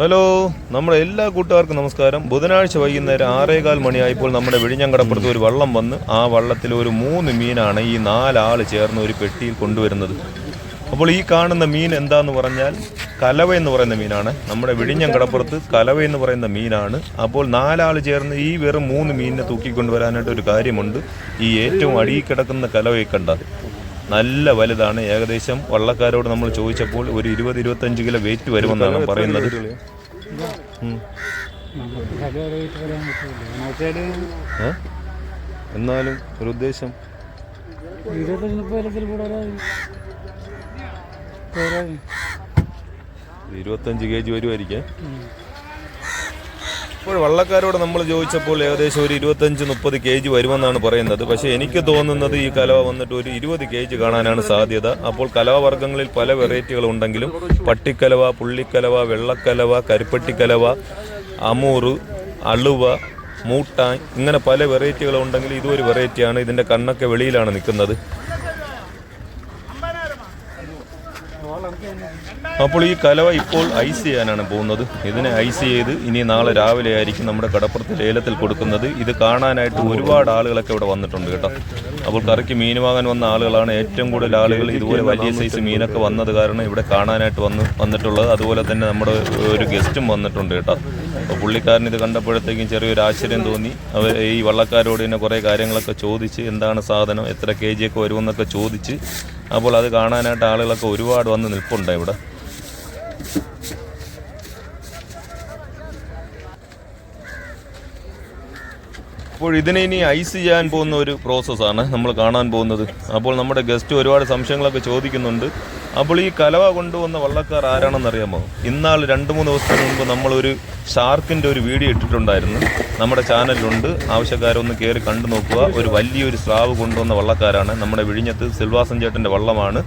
Hello നമ്മുടെ എല്ലാ കൂട്ടുകാർക്കും നമസ്കാരം. ബുധനാഴ്ച വൈകുന്നേരം ആറേകാൽ മണിയായപ്പോൾ നമ്മുടെ വിഴിഞ്ഞങ്കടപ്പുറത്ത് ഒരു വള്ളം വന്ന് ആ വള്ളത്തിൽ ഒരു മൂന്ന് മീനാണ് ഈ നാലാൾ ചേർന്ന് ഒരു പെട്ടിയിൽ കൊണ്ടുവരുന്നത്. അപ്പോൾ ഈ കാണുന്ന മീൻ എന്താന്ന് പറഞ്ഞാൽ കലവ എന്ന് പറയുന്ന മീനാണ്. നമ്മുടെ വിഴിഞ്ഞങ്കടപ്പുറത്ത് കലവ എന്ന് പറയുന്ന മീനാണ്. അപ്പോൾ നാലാൾ ചേർന്ന് ഈ വെറും മൂന്ന് മീനിനെ തൂക്കിക്കൊണ്ടുവരാനായിട്ട് ഒരു കാര്യമുണ്ട്. ഈ ഏറ്റവും അടിയിൽ കിടക്കുന്ന കലവയെ കണ്ടത്. നല്ല വലുതാണ്. ഏകദേശം വള്ളക്കാരോട് നമ്മൾ ചോദിച്ചപ്പോൾ ഒരു ഇരുപത് ഇരുപത്തഞ്ച് കിലോ വെയിറ്റ് വരുമെന്നാണ് പറയുന്നത്? എന്നാലും ഒരു ഉദ്ദേശം. ഇരുപത്തഞ്ച് കെ ജി വരുമായിരിക്കും ഇപ്പോൾ വള്ളക്കാരോട് നമ്മൾ ചോദിച്ചപ്പോൾ ഏകദേശം ഒരു ഇരുപത്തഞ്ച് മുപ്പത് കെ ജി വരുമെന്നാണ് പറയുന്നത്. പക്ഷേ എനിക്ക് തോന്നുന്നത് ഈ കലവ വന്നിട്ട് ഒരു ഇരുപത് കെ ജി കാണാനാണ് സാധ്യത. അപ്പോൾ കലവവർഗങ്ങളിൽ പല വെറൈറ്റികൾ ഉണ്ടെങ്കിലും പട്ടിക്കലവ പുള്ളിക്കലവ വെള്ളക്കലവ കരിപ്പട്ടിക്കലവ അമൂറ് അളുവ മൂട്ടാൻ ഇങ്ങനെ പല വെറൈറ്റികൾ ഉണ്ടെങ്കിൽ ഇതും ഒരു വെറൈറ്റിയാണ് ഇതിന്റെ കണ്ണൊക്കെ വെളിയിലാണ് നിൽക്കുന്നത്. അപ്പോൾ ഈ കലവ ഇപ്പോൾ ഐസ് ചെയ്യാനാണ് പോകുന്നത്. ഇതിനെ ഐസ് ചെയ്ത് ഇനി നാളെ രാവിലെ ആയിരിക്കും നമ്മുടെ കടപ്പുറത്ത് ലേലത്തിൽ കൊടുക്കുന്നത്. ഇത് കാണാനായിട്ട് ഒരുപാട് ആളുകളൊക്കെ ഇവിടെ വന്നിട്ടുണ്ട് കേട്ടോ. അപ്പോൾ കറിക്ക് മീൻ വാങ്ങാൻ വന്ന ആളുകളാണ് ഏറ്റവും കൂടുതൽ ആളുകൾ. ഇതുപോലെ വലിയ സൈസ് മീനൊക്കെ വന്നത് കാരണം ഇവിടെ കാണാനായിട്ട് വന്ന് വന്നിട്ടുള്ളത്. അതുപോലെ തന്നെ നമ്മുടെ ഒരു ഗസ്റ്റും വന്നിട്ടുണ്ട് കേട്ടോ. അപ്പോൾ പുള്ളിക്കാരൻ ഇത് കണ്ടപ്പോഴത്തേക്കും ചെറിയൊരു ആശ്ചര്യം തോന്നി. അവർ ഈ വള്ളക്കാരോട് തന്നെ കുറേ കാര്യങ്ങളൊക്കെ ചോദിച്ച് എന്താണ് സാധനം എത്ര കെ ജി ഒക്കെ വരുമെന്നൊക്കെ ചോദിച്ച് അപ്പോൾ അത് കാണാനായിട്ട് ആളുകളൊക്കെ ഒരുപാട് വന്ന് നിൽപ്പുണ്ട് ഇവിടെ. അപ്പോൾ ഇതിനെ ഇനി ഐസ് ചെയ്യാൻ പോകുന്ന ഒരു പ്രോസസ്സാണ് നമ്മൾ കാണാൻ പോകുന്നത്. അപ്പോൾ നമ്മുടെ ഗസ്റ്റ് ഒരുപാട് സംശയങ്ങളൊക്കെ ചോദിക്കുന്നുണ്ട്. അപ്പോൾ ഈ കലവ കൊണ്ടുവന്ന വള്ളക്കാർ ആരാണെന്നറിയാമോ? ഇന്നാൾ രണ്ട് മൂന്ന് ദിവസത്തിന് മുമ്പ് നമ്മളൊരു ഷാർക്കിന്റെ ഒരു വീഡിയോ ഇട്ടിട്ടുണ്ടായിരുന്നു. നമ്മുടെ ചാനലിലുണ്ട്. ആവശ്യക്കാരൊന്ന് കയറി കണ്ടു നോക്കുക. ഒരു വലിയൊരു സ്രാവ് കൊണ്ടുവന്ന വള്ളക്കാരാണ്. നമ്മുടെ വിഴിഞ്ഞത്ത് സിൽവാസൻ ചേട്ടന്റെ വള്ളമാണ്.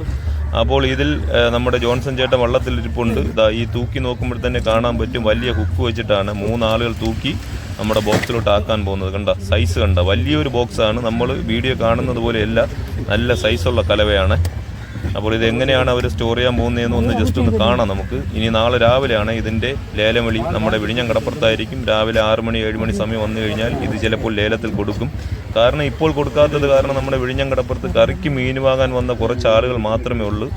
അപ്പോൾ ഇതിൽ നമ്മുടെ ജോൺസൺ ചേട്ടൻ വള്ളത്തിൽ ഇരിപ്പുണ്ട്. ഇതാ ഈ തൂക്കി നോക്കുമ്പോൾ തന്നെ കാണാൻ പറ്റും വലിയ ഹുക്ക് വെച്ചിട്ടാണ് മൂന്നാളുകൾ തൂക്കി നമ്മുടെ ബോക്സിലോട്ട് ആക്കാൻ പോകുന്നത്. കണ്ട സൈസ് കണ്ട വലിയൊരു ബോക്സാണ്. നമ്മൾ വീഡിയോ കാണുന്നത് പോലെയല്ല നല്ല സൈസുള്ള കലവയാണ്. അപ്പോൾ ഇത് എങ്ങനെയാണ് അവർ സ്റ്റോർ ചെയ്യാൻ പോകുന്നതെന്ന് ഒന്ന് ജസ്റ്റ് ഒന്ന് കാണാം നമുക്ക്. ഇനി നാളെ രാവിലെയാണ് ഇതിന്റെ ലേലം വിളി. നമ്മുടെ വിഴിഞ്ഞം കടപ്പുറത്തായിരിക്കും. രാവിലെ ആറ് മണി ഏഴ് മണി സമയം വന്നു കഴിഞ്ഞാൽ ഇത് ചിലപ്പോൾ ലേലത്തിൽ കൊടുക്കും. കാരണം ഇപ്പോൾ കൊടുക്കാത്തത് കാരണം നമ്മുടെ വിഴിഞ്ഞം കടപ്പുറത്ത് കറിക്ക് മീൻ വാങ്ങാൻ വന്ന കുറച്ച് ആളുകൾ മാത്രമേ ഉള്ളൂ.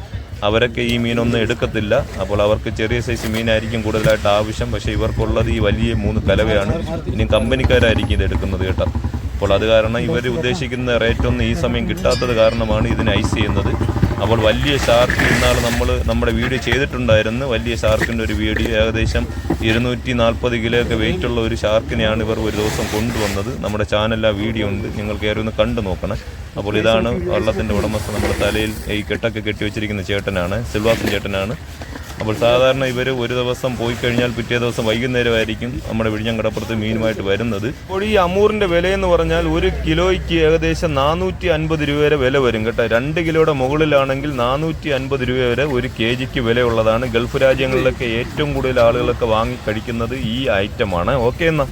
അവരൊക്കെ ഈ മീനൊന്നും എടുക്കത്തില്ല. അപ്പോൾ അവർക്ക് ചെറിയ സൈസ് മീനായിരിക്കും കൂടുതലായിട്ട് ആവശ്യം. പക്ഷേ ഇവർക്കുള്ളത് ഈ വലിയ മൂന്ന് കലവയാണ്. ഇനി കമ്പനിക്കാരായിരിക്കും ഇത് എടുക്കുന്നത് കേട്ടോ. അപ്പോൾ അത് കാരണം ഇവർ ഉദ്ദേശിക്കുന്ന റേറ്റ് ഒന്നും ഈ സമയം കിട്ടാത്തത് കാരണമാണ് ഇതിന് ഐസ് ചെയ്യുന്നത്. അപ്പോൾ വലിയ ഷാർക്ക് ഇന്നാൾ നമ്മൾ നമ്മുടെ വീഡിയോ ചെയ്തിട്ടുണ്ടായിരുന്നു. വലിയ ഷാർക്കിന്റെ ഒരു വീഡിയോ. ഏകദേശം ഇരുന്നൂറ്റി നാൽപ്പത് കിലോ ഒക്കെ വെയിറ്റ് ഉള്ള ഒരു ഷാർക്കിനെയാണ് ഇവർ ഒരു ദിവസം കൊണ്ടുവന്നത്. നമ്മുടെ ചാനലിൽ ആ വീഡിയോ ഉണ്ട്. നിങ്ങൾ കയറി ഒന്ന് കണ്ടു നോക്കണം. അപ്പോൾ ഇതാണ് വള്ളത്തിന്റെ ഉടമസ്ഥ നമ്മുടെ തലയിൽ ഈ കെട്ടൊക്കെ കെട്ടി വെച്ചിരിക്കുന്ന ചേട്ടനാണ് സിൽവാസൻ ചേട്ടനാണ്. അപ്പോൾ സാധാരണ ഇവർ ഒരു ദിവസം പോയി കഴിഞ്ഞാൽ പിറ്റേ ദിവസം വൈകുന്നേരമായിരിക്കും നമ്മുടെ വിഴിഞ്ഞങ്കടപ്പുറത്ത് മീനുമായിട്ട് വരുന്നത്. അപ്പോൾ ഈ അമൂറിന്റെ വിലയെന്ന് പറഞ്ഞാൽ ഒരു കിലോയ്ക്ക് ഏകദേശം നാനൂറ്റി അൻപത് രൂപ വരെ വില വരും കേട്ടോ. രണ്ട് കിലോയുടെ മുകളിലാണെങ്കിൽ നാനൂറ്റി അൻപത് രൂപ വരെ ഒരു കെ ജിക്ക് വിലയുള്ളതാണ്. ഗൾഫ് രാജ്യങ്ങളിലൊക്കെ ഏറ്റവും കൂടുതൽ ആളുകളൊക്കെ വാങ്ങി കഴിക്കുന്നത് ഈ ഐറ്റമാണ്. ഓക്കെ എന്നാ.